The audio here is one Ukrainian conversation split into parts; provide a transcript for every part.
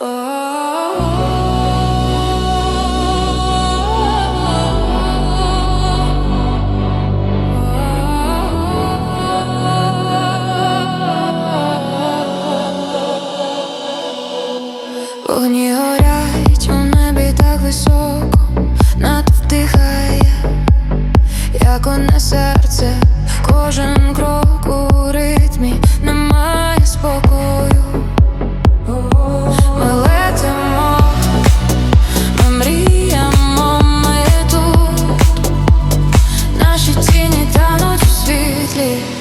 Вогні горять у небі так високо, світлі.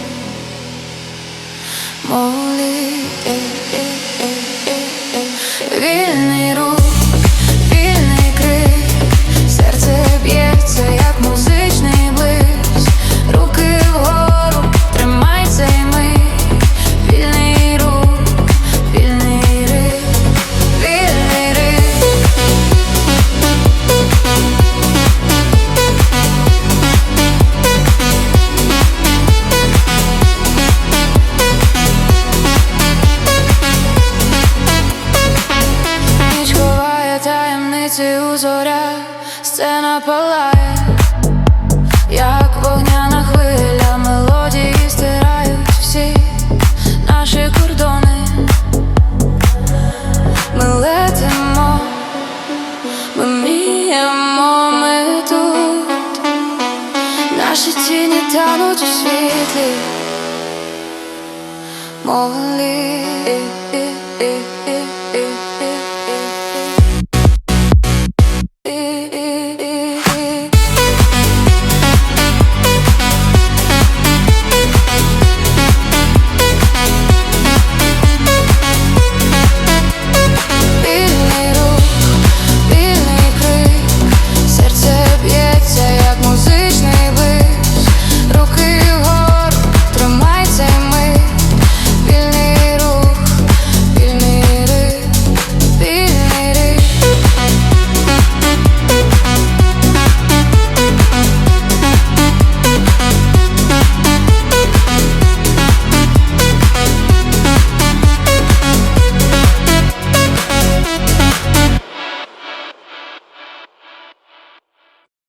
У зорях, сцена палає, як вогняна хвиля, мелодії стирають всі наші кордони. Ми летимо, ми мріємо, ми тут, наші тіні тануть у світлі. Молі,